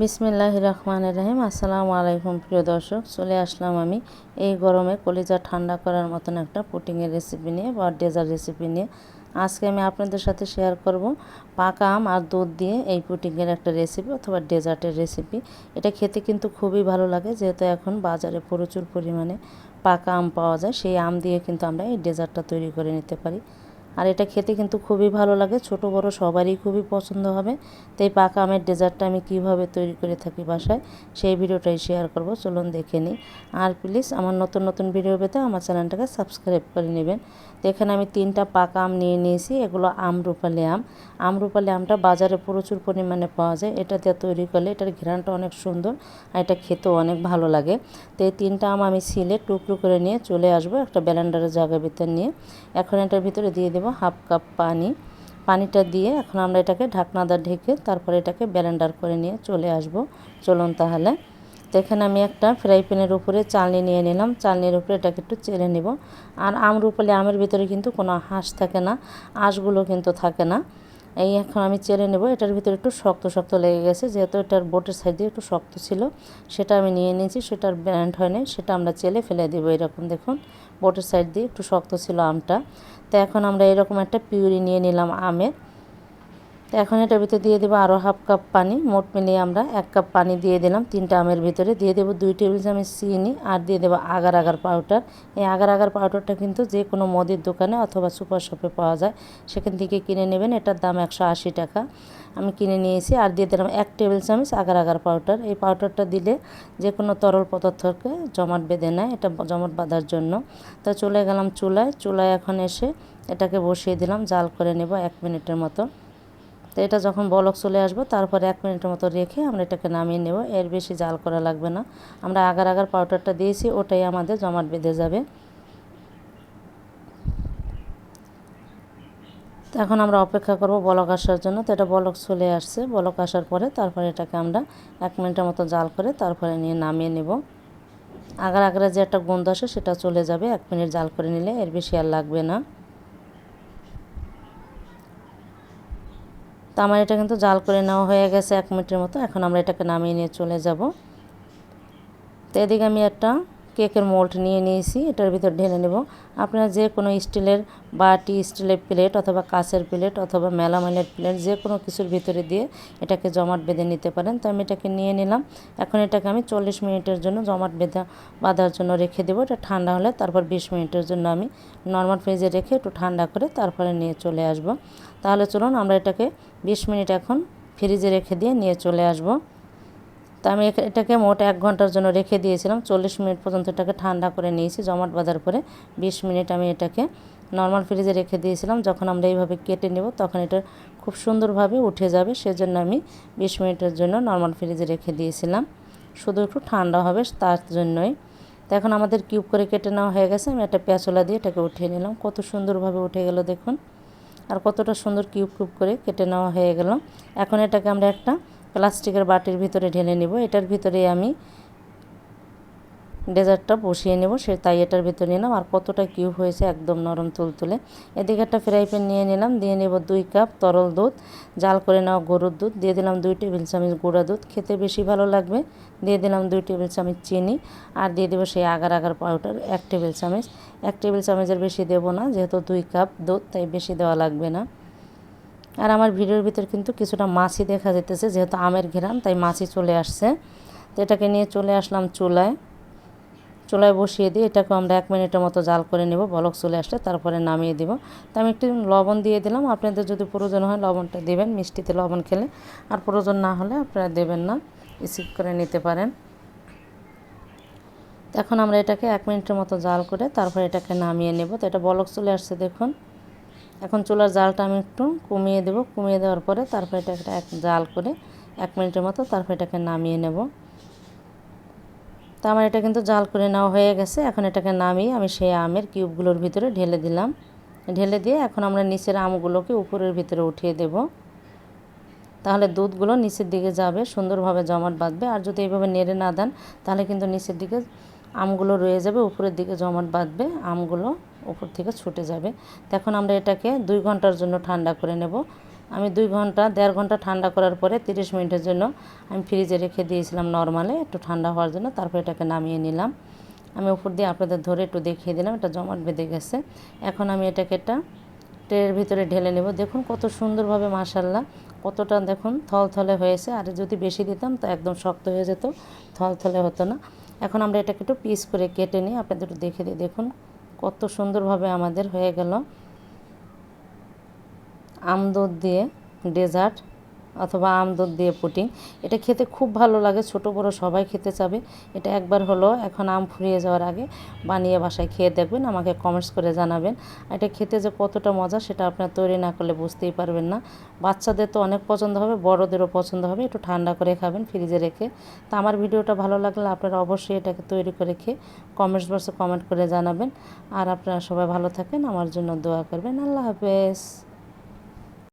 বিসমিল্লাহ রহমান রহিম আসসালামু আলাইকুম, প্রিয় দর্শক। চলে আসলাম আমি এই গরমে কলিজা ঠান্ডা করার মতন একটা পুটিংয়ের রেসিপি নিয়ে বা ডেজার্ট রেসিপি নিয়ে। আজকে আমি আপনাদের সাথে শেয়ার করব পাকা আম আর দুধ দিয়ে এই পুটিংয়ের একটা রেসিপি অথবা ডেজার্টের রেসিপি এটা খেতে কিন্তু খুবই ভালো লাগে, যেহেতু এখন বাজারে প্রচুর পরিমাণে পাকা আম পাওয়া যায়। সেই আম দিয়ে কিন্তু আমরা এই ডেজার্টটা তৈরি করে নিতে পারি। আর এটা খেতে কিন্তু খুবই ভালো লাগে। ছোট, বড় সবারই খুবই পছন্দ হবে। তো এই পাকা আমের ডেজার্টটা আমি কীভাবে তৈরি করে থাকি বাসায়, সেই ভিডিওটাই শেয়ার করব। চলুন দেখে নিই। আর প্লিজ আমার নতুন নতুন ভিডিও পেতে আমার চ্যানেলটাকে সাবস্ক্রাইব করে নেবেন। তো এখানে আমি তিনটা পাকা আম নিয়ে নিয়েছি। এগুলো আমরুপালি আম। আমরুপালি আমটা বাজারে প্রচুর পরিমাণে পাওয়া যায়। এটা দিয়ে তৈরি করলে এটার ঘ্রাণটা অনেক সুন্দর আর এটা খেতেও অনেক ভালো লাগে। তো এই তিনটা আম আমি সিলে টুকরো করে নিয়ে চলে আসব একটা ব্যালেন্ডারের জায়গার ভিতর নিয়ে। এখন এটার ভিতরে দিয়ে দেবো হাফ কাপ পানি। পানিটা দিয়ে এখন আমরা এটাকে ঢাকনাদা ঢেকে তারপরে এটাকে ব্যালেন্ডার করে নিয়ে চলে আসব। চলুন তাহলে। তো এখানে আমি একটা ফ্রাই প্যানের উপরে চালনি নিয়ে নিলাম। চালনির উপরে এটাকে একটু চেড়ে নেব। আর আম আমরুপালি আমের ভিতরে কিন্তু কোনো হাঁস থাকে না আঁশগুলো কিন্তু থাকে না। এই এখন আমি চেলে নেব। এটার ভিতরে একটু শক্ত শক্ত লেগে গেছে। যেহেতু এটার বোটের সাইড দিয়ে একটু শক্ত ছিল, সেটা আমি নিয়ে নিয়েছি। সেটার ব্যান্ড হয়নি সেটা আমরা চেলে ফেলে দেবো এরকম, দেখুন। বোটের সাইড দিয়ে একটু শক্ত ছিল আমটা। তো এখন আমরা এরকম একটা পিউরি নিয়ে নিলাম আমের। তো এখন এটার ভিতরে দিয়ে দেবো আরও হাফ কাপ পানি। মোট মিলিয়ে আমরা এক কাপ পানি দিয়ে দিলাম তিনটা আমের ভিতরে। দিয়ে দেবো দুই টেবিল চামচ চিনি আর দিয়ে দেবো আগার আগার পাউডার। এই আগার আগার পাউডারটা কিন্তু যে কোনো মদের দোকানে অথবা সুপার শপে পাওয়া যায়। সেখান থেকে কিনে নেবেন। এটার দাম একশো আশি টাকা। আমি কিনে নিয়েছি আর দিয়ে দিলাম এক টেবিল চামচ আগার আগার পাউডার। এই পাউডারটা দিলে যে কোনো তরল পদার্থকে জমাট বেঁধে নেয়। এটা জমাট বাঁধার জন্য। তো চলে গেলাম চুলায়। চুলায় এখন এসে এটাকে বসিয়ে দিলাম। জাল করে নেব এক মিনিটের মতো। তো এটা যখন বলক চলে আসব, তারপরে এক মিনিটের মতো রেখে আমরা এটাকে নামিয়ে নেব। এর বেশি জাল করা লাগবে না। আমরা আগার আগার পাউডারটা দিয়েছি, ওটাই আমাদের জমাট বেঁধে যাবে। তো এখন আমরা অপেক্ষা করব বলক আসার জন্য। তো এটা বলক চলে আসছে। বলক আসার পরে তারপরে এটাকে আমরা এক মিনিটের মতো জাল করে তারপরে নিয়ে নামিয়ে নেব। আগার আগারে যে একটা গন্ধ আসে, সেটা চলে যাবে। এক মিনিট জাল করে নিলে এর বেশি আর লাগবে না। তো আমার এটা কিন্তু জাল করে নেওয়া হয়ে গেছে এক মিনিটের মতো। এখন আমরা এটাকে নামিয়ে নিয়ে চলে যাব। তো এদিকে আমি একটা কেকের মোল্ড নিয়ে নিয়েছি, এটার ভিতর ঢেলে নেব। আপনারা যে কোনো স্টিলের বাটি স্টিলের প্লেট অথবা কাঁচের প্লেট অথবা মেলামাইনের প্লেট যে কোনো কিছুর ভিতরে দিয়ে এটাকে জমাট বেঁধে নিতে পারেন। তো আমি এটাকে নিয়ে নিলাম। এখন এটাকে আমি চল্লিশ মিনিটের জন্য জমাট বেঁধা বাঁধার জন্য রেখে দেবো। এটা ঠান্ডা হলে তারপর বিশ মিনিটের জন্য আমি নর্মাল ফ্রিজে রেখে একটু ঠান্ডা করে তারপরে নিয়ে চলে আসব। তাহলে চলুন আমরা এটাকে বিশ মিনিট এখন ফ্রিজে রেখে দিয়ে নিয়ে চলে আসব। তো আমি এটাকে মোট এক ঘণ্টার জন্য রেখে দিয়েছিলাম। চল্লিশ মিনিট পর্যন্ত এটাকে ঠান্ডা করে নিয়েছি, জমাট বাঁধার পরে বিশ মিনিট আমি এটাকে নর্মাল ফ্রিজে রেখে দিয়েছিলাম। যখন আমরা এইভাবে কেটে নেব তখন এটা খুব সুন্দরভাবে উঠে যাবে, সেজন্য আমি বিশ মিনিটের জন্য নর্মাল ফ্রিজে রেখে দিয়েছিলাম। শুধু একটু ঠান্ডা হবে তার জন্যই। তো এখন আমাদের কিউব করে কেটে নেওয়া হয়ে গেছে। আমি একটা পেঁচলা দিয়ে এটাকে উঠিয়ে নিলাম। কত সুন্দরভাবে উঠে গেল দেখুন। আর কতটা সুন্দর কিউব কিউব করে কেটে নেওয়া হয়ে গেল। এখন এটাকে আমরা একটা প্লাস্টিকের বাটির ভিতরে ঢেলে নিব। এটার ভিতরে আমি ডেজার্টটা বসিয়ে নেব। সে তাই এটার ভিতরে নিলাম আর কতটা কিউব হয়েছে একদম নরম তুলতুলে। এদিকে একটা ফ্রাই প্যান নিয়ে নিলাম। দিয়ে নেব দুই কাপ তরল দুধ। জাল করে নেওয়া গরুর দুধ। দিয়ে দিলাম দুই টেবিল চামচ গুঁড়া দুধ। খেতে বেশি ভালো লাগবে। দিয়ে দিলাম দুই টেবিল চামচ চিনি। আর দিয়ে দেবো সেই আগার আগার পাউডার এক টেবিল চামচ। এক টেবিল চামচের বেশি দেবো না, যেহেতু দুই কাপ দুধ, তাই বেশি দেওয়া লাগবে না। আর আমার ভিডিওর ভিতর কিন্তু কিছুটা মাছি দেখা যেতেছে যেহেতু আমের ঘেরান তাই মাছি চলে আসছে। তো এটাকে নিয়ে চলে আসলাম চুলায়। চুলায় বসিয়ে দিয়ে এটাকে আমরা এক মিনিটের মতো জাল করে নেব, বলক চলে আসলে তারপরে নামিয়ে দিব। তো আমি একটু লবণ দিয়ে দিলাম, আপনাদের যদি প্রয়োজন হয় লবণটা দেবেন, মিষ্টিতে লবণ খেলে। আর প্রয়োজন না হলে আপনারা দেবেন না, স্কিপ করে নিতে পারেন। এখন আমরা এটাকে এক মিনিটের মতো জাল করে তারপরে এটাকে নামিয়ে নেব। তো এটা বলক চলে আসছে, দেখুন। এখন চুলার জালটা আমি একটু কমিয়ে দেব। কমিয়ে দেওয়ার পরে তারপরে এটাকে এক জাল করে এক মিনিটের মতো তারপর এটাকে নামিয়ে নেব। তো আমার এটা কিন্তু জাল করে নেওয়া হয়ে গেছে। এখন এটাকে নামিয়ে আমি সেই আমের কিউবগুলোর ভিতরে ঢেলে দিলাম। ঢেলে দিয়ে এখন আমরা নিচের আমগুলোকে উপরের ভিতরে উঠিয়ে দেব। তাহলে দুধগুলো নিচের দিকে যাবে, সুন্দরভাবে জমাট বাঁধবে। আর যদি এইভাবে নেড়ে না দেন, তাহলে কিন্তু নিচের দিকে আমগুলো রয়ে যাবে, উপরের দিকে জমাট বাঁধবে, আমগুলো উপর থেকে ছুটে যাবে। তখন আমরা এটাকে দুই ঘণ্টার জন্য ঠান্ডা করে নেব। আমি দুই ঘণ্টা, দেড় ঘণ্টা ঠান্ডা করার পরে তিরিশ মিনিটের জন্য আমি ফ্রিজে রেখে দিয়েছিলাম নর্মালে, একটু ঠান্ডা হওয়ার জন্য, তারপর এটাকে নামিয়ে নিলাম। আমি উপর দিয়ে আপনাদের ধরে একটু দেখিয়ে দিলাম, এটা জমাট বেঁধে গেছে। এখন আমি এটাকে একটা ট্রের ভিতরে ঢেলে নেব। দেখুন কত সুন্দরভাবে মাসাল্লাহ কতটা দেখুন থলথলে হয়েছে। আর যদি বেশি দিতাম তো একদম শক্ত হয়ে যেত, থলথলে হতো না। এখন আমরা এটাকে একটু পিস করে কেটে নিই আপনাদের একটু দেখে দিই। দেখুন কত সুন্দরভাবে আমাদের হয়ে গেল। আম দুধ দিয়ে ডেজার্ট অথবা আম দুধ দিয়ে পুটিং এটা খেতে খুব ভালো লাগে, ছোট বড় সবাই খেতে চাবে। এটা একবার হলো, এখন আম ফুরিয়ে যাওয়ার আগে বানিয়ে বাসায় খেয়ে দেখবেন, আমাকে কমেন্টস করে জানাবেন। এটা খেতে যে কতটা মজা, সেটা আপনার তৈরি না করলে বুঝতেই পারবেন না। বাচ্চাদের তো অনেক পছন্দ হবে, বড়দেরও পছন্দ হবে, একটু ঠান্ডা করে খাবেন ফ্রিজে রেখে। তা আমার ভিডিওটা ভালো লাগলে আপনারা অবশ্যই এটাকে তৈরি করে খেয়ে কমেন্টস বক্সে কমেন্ট করে জানাবেন। আর আপনারা সবাই ভালো থাকেন, আমার জন্য দোয়া করবেন। আল্লাহ হাফেজ।